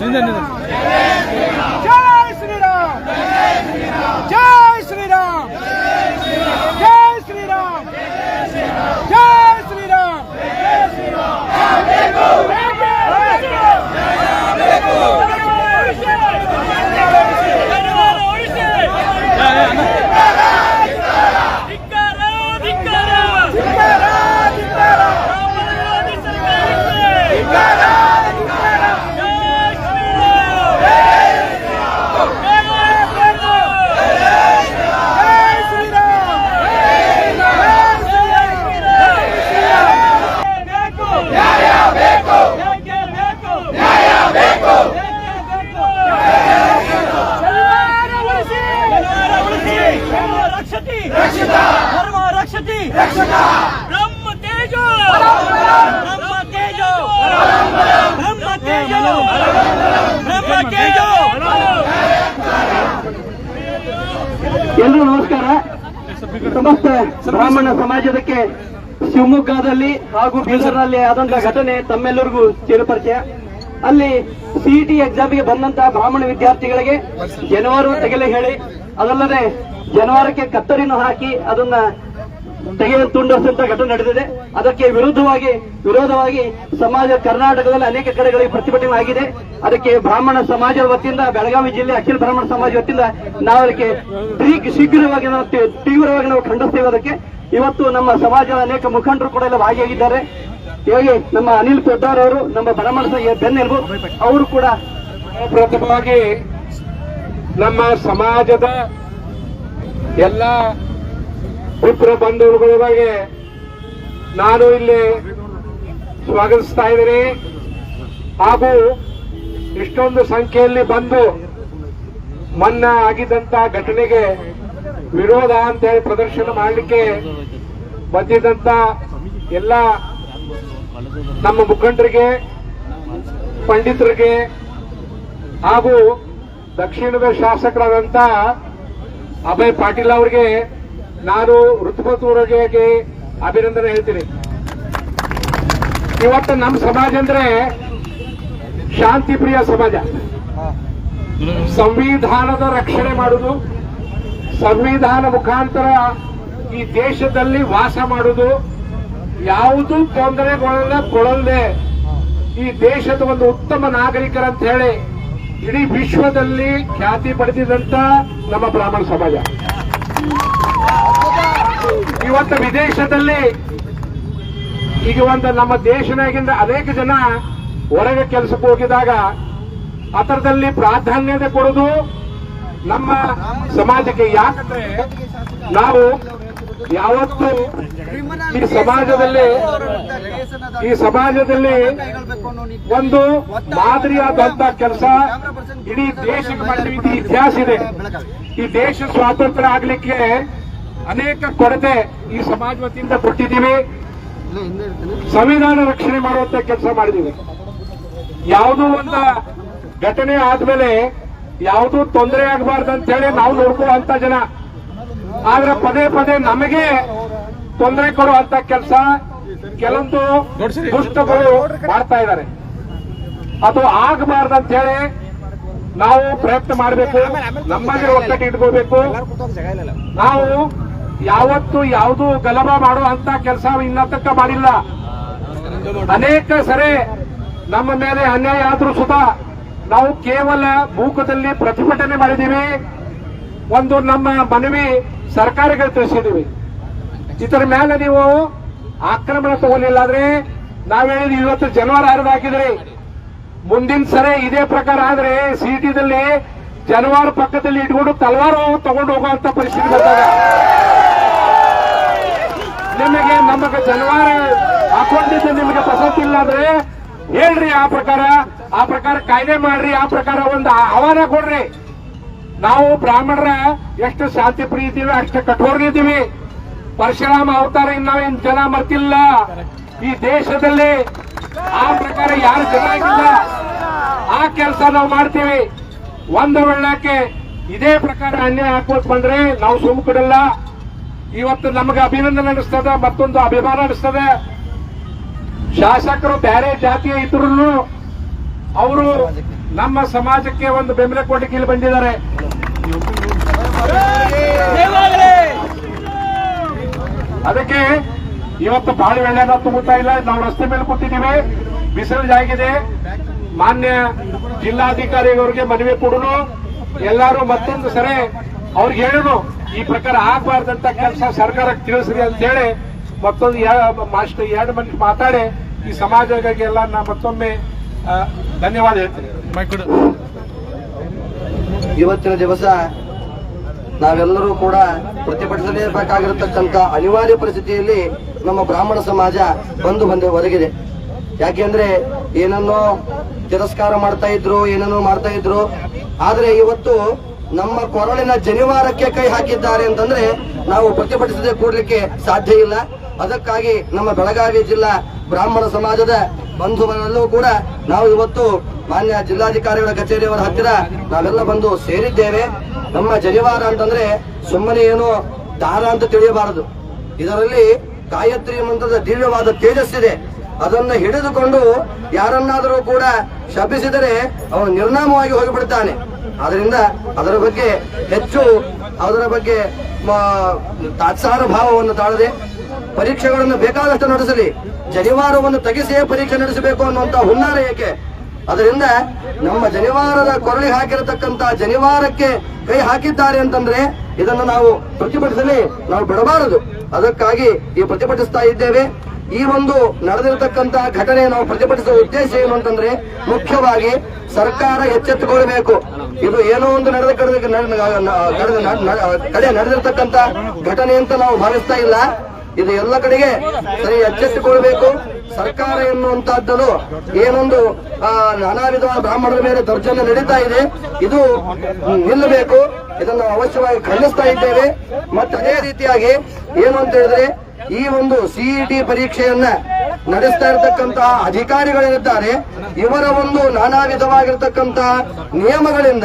Neden neden? Evet, ಸಮಸ್ತ ಬ್ರಾಹ್ಮಣ ಸಮಾಜದಕ್ಕೆ ಶಿವಮೊಗ್ಗದಲ್ಲಿ ಹಾಗೂ ಬೀದರ್ನಲ್ಲಿ ಆದಂತಹ ಘಟನೆ ತಮ್ಮೆಲ್ಲರಿಗೂ ಚಿರಪರಿಚಯ ಅಲ್ಲಿ ಸಿಇಟಿ ಎಕ್ಸಾಮ್ಗೆ ಬಂದಂತಹ ಬ್ರಾಹ್ಮಣ ವಿದ್ಯಾರ್ಥಿಗಳಿಗೆ ಜನವಾರು ತೆಗೆಲೆ ಹೇಳಿ, ಅದಲ್ಲದೆ ಜನವಾರಕ್ಕೆ ಕತ್ತರಿನ ಹಾಕಿ ಅದನ್ನ ತೆಗೆದು ತುಂಡರಿಸಿದಂತ ಘಟನೆ ನಡೆದಿದೆ. ಅದಕ್ಕೆ ವಿರುದ್ಧವಾಗಿ, ವಿರೋಧವಾಗಿ ಸಮಾಜ ಕರ್ನಾಟಕದಲ್ಲಿ ಅನೇಕ ಕಡೆಗಳಿಗೆ ಪ್ರತಿಭಟನೆ ಆಗಿದೆ. ಅದಕ್ಕೆ ಬ್ರಾಹ್ಮಣ ಸಮಾಜದ ವತಿಯಿಂದ, ಬೆಳಗಾವಿ ಜಿಲ್ಲೆ ಅಖಿಲ ಬ್ರಾಹ್ಮಣ ಸಮಾಜ ವತಿಯಿಂದ ನಾವು ಅದಕ್ಕೆ ಶೀಘ್ರವಾಗಿ ನಾವು ತೀವ್ರವಾಗಿ ನಾವು ಖಂಡಿಸ್ತೇವೆ. ಅದಕ್ಕೆ ಇವತ್ತು ನಮ್ಮ ಸಮಾಜದ ಅನೇಕ ಮುಖಂಡರು ಕೂಡ ಎಲ್ಲ ಭಾಗಿಯಾಗಿದ್ದಾರೆ. ಹೇಗೆ ನಮ್ಮ ಅನಿಲ್ ಪೊದ್ದಾರ್ ಅವರು, ನಮ್ಮ ಬ್ರಾಹ್ಮಣ ಬೆನ್ನೆಲುಬು ಅವರು ಕೂಡ ಪ್ರಥಮವಾಗಿ ನಮ್ಮ ಸಮಾಜದ ಎಲ್ಲ ಮಿತ್ರ ಬಂಧುಗಳಿಗೆ ನಾನು ಇಲ್ಲಿ ಸ್ವಾಗತಿಸ್ತಾ ಇದ್ದೀನಿ. ಹಾಗೂ ಇಷ್ಟೊಂದು ಸಂಖ್ಯೆಯಲ್ಲಿ ಬಂದು ಮನ್ನಾ ಆಗಿದ್ದಂತ ಘಟನೆಗೆ ವಿರೋಧ ಅಂತ ಹೇಳಿ ಪ್ರದರ್ಶನ ಮಾಡಲಿಕ್ಕೆ ಬಂದಿದ್ದಂತ ಎಲ್ಲ ನಮ್ಮ ಮುಖಂಡರಿಗೆ, ಪಂಡಿತರಿಗೆ ಹಾಗೂ ದಕ್ಷಿಣದ ಶಾಸಕರಾದಂತ ಅಭಯ್ ಪಾಟೀಲ್ ಅವರಿಗೆ ನಾನು ಋತುಪತೂರಿಗೆ ಅಭಿನಂದನೆ ಹೇಳ್ತೀನಿ. ಇವತ್ತು ನಮ್ಮ ಸಮಾಜ ಅಂದ್ರೆ ಶಾಂತಿ ಪ್ರಿಯ ಸಮಾಜ. ಸಂವಿಧಾನದ ರಕ್ಷಣೆ ಮಾಡುದು, ಸಂವಿಧಾನ ಮುಖಾಂತರ ಈ ದೇಶದಲ್ಲಿ ವಾಸ ಮಾಡುದು, ಯಾವುದು ತೊಂದರೆಗಳನ್ನ ಕೊಡಲ್ದೆ ಈ ದೇಶದ ಒಂದು ಉತ್ತಮ ನಾಗರಿಕರಂತ ಹೇಳಿ ಇಡೀ ವಿಶ್ವದಲ್ಲಿ ಖ್ಯಾತಿ ಪಡೆದಿದಂತ ನಮ್ಮ ಬ್ರಾಹ್ಮಣ ಸಮಾಜ. ಇವತ್ತು ವಿದೇಶದಲ್ಲಿ ಈಗ ಒಂದು ನಮ್ಮ ದೇಶನಾಗಿಂದ ಅನೇಕ ಜನ ಹೊರಗೆ ಕೆಲಸಕ್ಕೆ ಹೋಗಿದಾಗ ಅದರದಲ್ಲಿ ಪ್ರಾಧಾನ್ಯತೆ ಕೊಡೋದು ನಮ್ಮ ಸಮಾಜಕ್ಕೆ ಯಾಕಂದ್ರೆ ನಾವು ಯಾವತ್ತು ಈ ಸಮಾಜದಲ್ಲಿ ಈ ಸಮಾಜದಲ್ಲಿ ಒಂದು ಮಾದರಿಯಾದಂತ ಕೆಲಸ ಇಡೀ ದೇಶಕ್ಕೆ ಮಾಡಿದ ಇತಿಹಾಸ ಇದೆ. ಈ ದೇಶ ಸ್ವಾತಂತ್ರ್ಯ ಆಗ್ಲಿಕ್ಕೆ ಅನೇಕ ಕೊರತೆ ಈ ಸಮಾಜ ವತಿಯಿಂದ ಕೊಟ್ಟಿದ್ದೀವಿ. ಸಂವಿಧಾನ ರಕ್ಷಣೆ ಮಾಡುವಂತ ಕೆಲಸ ಮಾಡಿದ್ದೀವಿ. ಯಾವುದೋ ಒಂದ ಘಟನೆ ಆದ್ಮೇಲೆ ಯಾವುದೂ ತೊಂದರೆ ಆಗಬಾರ್ದು ಅಂತ ಹೇಳಿ ನಾವು ನೋಡ್ಕೊಳ್ಳುವಂತ ಜನ. ಆದ್ರೆ ಪದೇ ಪದೇ ನಮಗೆ ತೊಂದರೆ ಕೊಡುವಂತ ಕೆಲಸ ಕೆಲವೊಂದು ದುಷ್ಟಗಳು ಮಾಡ್ತಾ ಇದ್ದಾರೆ. ಅದು ಆಗಬಾರ್ದು ಹೇಳಿ ನಾವು ಪ್ರಯತ್ನ ಮಾಡಬೇಕು. ನಮ್ಮಲ್ಲಿ ಒಕ್ಕಟ್ಟು ಇಟ್ಕೋಬೇಕು. ನಾವು ಯಾವತ್ತು ಯಾವುದು ಗಲಭ ಅಂತ ಕೆಲಸ ಇನ್ನತಕ್ಕ ಮಾಡಿಲ್ಲ. ಅನೇಕ ಸರಿ ನಮ್ಮ ಮೇಲೆ ಅನ್ಯಾಯ ಆದ್ರೂ ಸುತ ನಾವು ಕೇವಲ ಮೂಕದಲ್ಲಿ ಪ್ರತಿಭಟನೆ ಮಾಡಿದೀವಿ ಒಂದು ನಮ್ಮ ಮನವಿ ಸರ್ಕಾರಕ್ಕೆ ತಿಳಿಸಿದೀವಿ ಇದರ ಮೇಲೆ ನೀವು ಆಕ್ರಮಣ ತಗೊಳ್ಳಿಲ್ಲ ಆದ್ರೆ ನಾವ್ ಹೇಳಿದ್ವಿ ಇವತ್ತು ಜನವರ ಆರದು ಹಾಕಿದ್ರಿ. ಮುಂದಿನ ಸರಿ ಇದೇ ಪ್ರಕಾರ ಆದ್ರೆ ಸಿಟಿದಲ್ಲಿ ಜನವಾರ ಪಕ್ಕದಲ್ಲಿ ಇಟ್ಕೊಂಡು ತಲವಾರು ತಗೊಂಡು ಹೋಗುವಂತ ಪರಿಸ್ಥಿತಿ ಬರ್ತದೆ ನಿಮಗೆ ನಮಗೆ ಜನವಾರ ಹಾಕೊಂಡಿದ್ದು ನಿಮಗೆ ಪಸಂತಿಲ್ಲ ಅಂದ್ರೆ ಹೇಳ್ರಿ ಆ ಪ್ರಕಾರ ಆ ಪ್ರಕಾರ ಕಾಯ್ದೆ ಮಾಡ್ರಿ, ಆ ಪ್ರಕಾರ ಒಂದು ಆಹ್ವಾನ ಕೊಡ್ರಿ. ನಾವು ಬ್ರಾಹ್ಮಣರ ಎಷ್ಟು ಶಾಂತಿ ಪ್ರಿಯ ಇದ್ದೀವಿ, ಅಷ್ಟು ಕಠೋರಿದ್ದೀವಿ ಪರಶುರಾಮ ಅವತಾರ ನಾವೇನ್ ಜನ ಮರ್ತಿಲ್ಲ. ಈ ದೇಶದಲ್ಲಿ ಆ ಪ್ರಕಾರ ಯಾರು ಜನ ಆ ಕೆಲಸ ನಾವು ಮಾಡ್ತೀವಿ. ಒಂದು ವೇಳಕ್ಕೆ ಇದೇ ಪ್ರಕಾರ ಅನ್ಯಾಯ ಹಾಕೋದ್ ಬಂದ್ರೆ ನಾವು ಸುಮ್ ಕೊಡಲ್ಲ ಇವತ್ತು ನಮಗೆ ಅಭಿನಂದನೆ ಅನಿಸ್ತದೆ ಮತ್ತೊಂದು ಅಭಿಮಾನ ಅನಿಸ್ತದೆ ಶಾಸಕರು ಬೇರೆ ಜಾತಿಯ ಇದ್ರು ಅವರು ನಮ್ಮ ಸಮಾಜಕ್ಕೆ ಒಂದು ಬೆಂಬಲ ಕೊಡಲಿಕ್ಕೆ ಇಲ್ಲಿ ಬಂದಿದ್ದಾರೆ. ಅದಕ್ಕೆ ಇವತ್ತು ಬಾಳೆ ಎಣ್ಣೆನ ತುಂಬುತ್ತಾ ಇಲ್ಲ, ನಾವು ರಸ್ತೆ ಮೇಲೆ ಕೂತಿದ್ದೀವಿ. ಬಿಸಿಲು ಜಾಗಿದೆ. ಮಾನ್ಯ ಜಿಲ್ಲಾಧಿಕಾರಿಯವರಿಗೆ ಮನವಿ ಕೊಡಲು ಎಲ್ಲರೂ ಮತ್ತೊಂದು ಸರಿ ಅವ್ರಿಗೆ ಹೇಳೋನು ಈ ಪ್ರಕಾರ ಆಗ್ಬಾರ್ದಂತ ಕೆಲಸ ಸರ್ಕಾರಕ್ಕೆ ತಿಳಿಸ್ರಿ ಅಂತ ಹೇಳಿ ಮತ್ತೊಂದು ಯಾ- ಮಾಸ್ಟರ್ ಎರಡು ಮಂದಿ ಮಾತಾಡಿ ಈ ಸಮಾಜಕ್ಕಾಗಿ ಎಲ್ಲ ನಾ ಮತ್ತೊಮ್ಮೆ ಧನ್ಯವಾದ ಹೇಳ್ತೀನಿ. ಇವತ್ತಿನ ದಿವಸ ನಾವೆಲ್ಲರೂ ಕೂಡ ಪ್ರತಿಭಟಿಸಲೇಬೇಕಾಗಿರತಕ್ಕಂತ ಅನಿವಾರ್ಯ ಪರಿಸ್ಥಿತಿಯಲ್ಲಿ ನಮ್ಮ ಬ್ರಾಹ್ಮಣ ಸಮಾಜ ಬಂದು ಬಂದು ಒದಗಿದೆ. ಯಾಕೆಂದ್ರೆ ಏನನ್ನೋ ತಿರಸ್ಕಾರ ಮಾಡ್ತಾ ಇದ್ರು ಏನನ್ನೋ ಮಾಡ್ತಾ ಇದ್ರು. ಆದ್ರೆ ಇವತ್ತು ನಮ್ಮ ಕೊರಳಿನ ಜನಿವಾರಕ್ಕೆ ಕೈ ಹಾಕಿದ್ದಾರೆ ಅಂತಂದ್ರೆ ನಾವು ಪ್ರತಿಭಟಿಸದೆ ಕೂಡಲಿಕ್ಕೆ ಸಾಧ್ಯ ಇಲ್ಲ. ಅದಕ್ಕಾಗಿ ನಮ್ಮ ಬೆಳಗಾವಿ ಜಿಲ್ಲಾ ಬ್ರಾಹ್ಮಣ ಸಮಾಜದ ಬಂಧುಗಳಲ್ಲೂ ಕೂಡ ನಾವು ಇವತ್ತು ಮಾನ್ಯ ಜಿಲ್ಲಾಧಿಕಾರಿಗಳ ಕಚೇರಿಯವರ ಹತ್ತಿರ ನಾವೆಲ್ಲ ಬಂದು ಸೇರಿದ್ದೇವೆ. ನಮ್ಮ ಜನಿವಾರ ಅಂತಂದ್ರೆ ಸುಮ್ಮನೆ ಏನು ದಾರ ಅಂತ ತಿಳಿಯಬಾರದು. ಇದರಲ್ಲಿ ಗಾಯತ್ರಿ ಮಂತ್ರದ ದಿವ್ಯವಾದ ತೇಜಸ್ಸಿದೆ ಅದನ್ನು ಹಿಡಿದುಕೊಂಡು ಯಾರನ್ನಾದರೂ ಕೂಡ ಶಪಿಸಿದರೆ ಅವನು ನಿರ್ನಾಮವಾಗಿ ಹೋಗಿಬಿಡ್ತಾನೆ. ಆದ್ರಿಂದ ಅದರ ಬಗ್ಗೆ ಹೆಚ್ಚು ಅದರ ಬಗ್ಗೆ ತಾತ್ಸಾರ ಭಾವವನ್ನು ತಾಳದೆ ಪರೀಕ್ಷೆಗಳನ್ನು ಬೇಕಾದಷ್ಟು ನಡೆಸಲಿ. ಜನಿವಾರವನ್ನು ತೆಗೆಸಿಯೇ ಪರೀಕ್ಷೆ ನಡೆಸಬೇಕು ಅನ್ನುವಂತ ಹುನ್ನಾರ ಏಕೆ? ಅದರಿಂದ ನಮ್ಮ ಜನಿವಾರದ ಕೊರಳಿ ಹಾಕಿರತಕ್ಕಂತ ಜನಿವಾರಕ್ಕೆ ಕೈ ಹಾಕಿದ್ದಾರೆ ಅಂತಂದ್ರೆ ಇದನ್ನು ನಾವು ಪ್ರತಿಭಟಿಸಲಿ, ನಾವು ಬಿಡಬಾರದು. ಅದಕ್ಕಾಗಿ ಈ ಪ್ರತಿಭಟಿಸ್ತಾ ಇದ್ದೇವೆ. ಈ ಒಂದು ನಡೆದಿರತಕ್ಕಂತಹ ಘಟನೆ ನಾವು ಪ್ರತಿಭಟಿಸುವ ಉದ್ದೇಶ ಏನು ಅಂತಂದ್ರೆ ಮುಖ್ಯವಾಗಿ ಸರ್ಕಾರ ಎಚ್ಚೆತ್ತುಕೊಳ್ಬೇಕು ಇದು ಏನೋ ಒಂದು ನಡೆದ ಕಡೆ ನಡೆದಿರತಕ್ಕಂತ ಘಟನೆ ಅಂತ ನಾವು ಭಾವಿಸ್ತಾ ಇಲ್ಲ. ಇದು ಎಲ್ಲ ಕಡೆಗೆ ಸರಿ ಎಚ್ಚೆತ್ತುಕೊಳ್ಬೇಕು ಸರ್ಕಾರ ಎನ್ನುವಂತಹದ್ದು ಏನೊಂದು ನಾನಾ ವಿಧವಾದ ಬ್ರಾಹ್ಮಣರ ಮೇಲೆ ದೌರ್ಜನ್ಯ ನಡೀತಾ ಇದೆ. ಇದು ನಿಲ್ಲಬೇಕು. ಇದನ್ನು ಅವಶ್ಯವಾಗಿ ಖಂಡಿಸ್ತಾ ಇದ್ದೇವೆ. ಮತ್ತೆ ಅದೇ ರೀತಿಯಾಗಿ ಏನು ಅಂತ ಹೇಳಿದ್ರೆ ಈ ಒಂದು ಸಿಇಟಿ ಪರೀಕ್ಷೆಯನ್ನ ನಡೆಸ್ತಾ ಇರತಕ್ಕಂತಹ ಅಧಿಕಾರಿಗಳಿರುತ್ತಾರೆ ಇವರ ಒಂದು ನಾನಾ ವಿಧವಾಗಿರ್ತಕ್ಕಂತಹ ನಿಯಮಗಳಿಂದ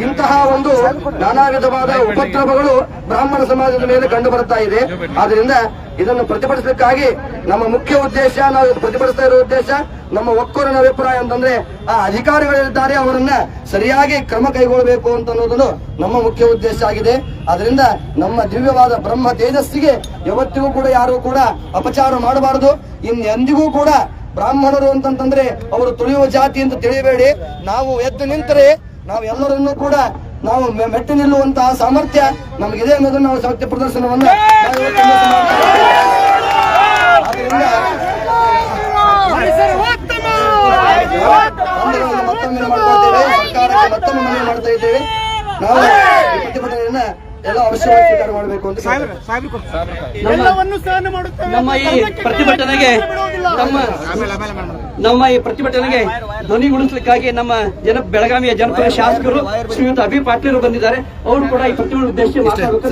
ಇಂತಹ ಒಂದು ನಾನಾ ವಿಧವಾದ ಉಪದ್ರವಗಳು ಬ್ರಾಹ್ಮಣ ಸಮಾಜದ ಮೇಲೆ ಕಂಡು ಬರ್ತಾ ಇದೆ. ಆದ್ರಿಂದ ಇದನ್ನು ಪ್ರತಿಭಟಿಸಲಿಕ್ಕಾಗಿ ನಮ್ಮ ಮುಖ್ಯ ಉದ್ದೇಶ, ನಾವು ಪ್ರತಿಭಟಿಸ್ತಾ ಇರೋ ಉದ್ದೇಶ, ನಮ್ಮ ಒಕ್ಕೂರಿನ ಅಭಿಪ್ರಾಯ ಅಂತಂದ್ರೆ ಆ ಅಧಿಕಾರಿಗಳಿದ್ದಾರೆ, ಅವರನ್ನ ಸರಿಯಾಗಿ ಕ್ರಮ ಕೈಗೊಳ್ಳಬೇಕು ಅಂತ ಅನ್ನೋದನ್ನು ನಮ್ಮ ಮುಖ್ಯ ಉದ್ದೇಶ ಆಗಿದೆ. ಅದರಿಂದ ನಮ್ಮ ದಿವ್ಯವಾದ ಬ್ರಹ್ಮ ತೇಜಸ್ಸಿಗೆ ಯಾವತ್ತಿಗೂ ಕೂಡ ಯಾರು ಕೂಡ ಅಪಚಾರ ಮಾಡಬಾರದು. ಇನ್ನೆಂದಿಗೂ ಕೂಡ ಬ್ರಾಹ್ಮಣರು ಅಂತಂತಂದ್ರೆ ಅವರು ತುಳಿಯುವ ಜಾತಿ ಅಂತ ತಿಳಿಯಬೇಡಿ ನಾವು ಎದ್ದು ನಿಂತರೆ ನಾವು ಎಲ್ಲರನ್ನೂ ಕೂಡ ನಾವು ಮೆಟ್ಟು ಮೆಟ್ಟಿ ನಿಲ್ಲುವಂತಹ ಸಾಮರ್ಥ್ಯ ನಮಗಿದೆ ಅನ್ನೋದನ್ನು ನಾವು ಸತ್ಯ ಪ್ರದರ್ಶನವನ್ನ ನಾವು ಇವತ್ತಿನ ದಿವಸ ಮಾಡ್ತಾ ಇದ್ದೇವೆ. ಆದ್ರಿಂದ ಬಂಧುಗಳನ್ನು ಮತ್ತೊಮ್ಮೆ ಮಾಡ್ತಾ ಇದ್ದೇವೆ ಮತ್ತೊಮ್ಮೆ ಮನವಿ ಮಾಡ್ತಾ ಇದ್ದೇವೆ. ನಾವು ಈ ಪ್ರತಿಭಟನೆಯನ್ನ ಎಲ್ಲ ಅವಶ್ಯವಾಗಿ ಸ್ವೀಕಾರ ಮಾಡಬೇಕು ಅಂತ ಕೇಳ್ತೇವೆ. ಎಲ್ಲವನ್ನೂ ಸಹನೆ ಮಾಡುತ್ತೇವೆ. ನಮ್ಮ ಈ ಪ್ರತಿಭಟನೆಗೆ ನಮ್ಮ ನಮ್ಮ ಈ ಪ್ರತಿಭಟನೆಗೆ ಧ್ವನಿಗೊಳಿಸಲಿಕ್ಕಾಗಿ ನಮ್ಮ ಜನ ಬೆಳಗಾವಿಯ ಜನಪದ ಶಾಸಕರು ಶ್ರೀಯುತ ಅಭಿ ಪಾಟೀಲ್ ಬಂದಿದ್ದಾರೆ. ಅವರು ಕೂಡ ಈ ಪ್ರತಿಭಟನೆ ಉದ್ದೇಶ ಮಾತಾಡಬೇಕು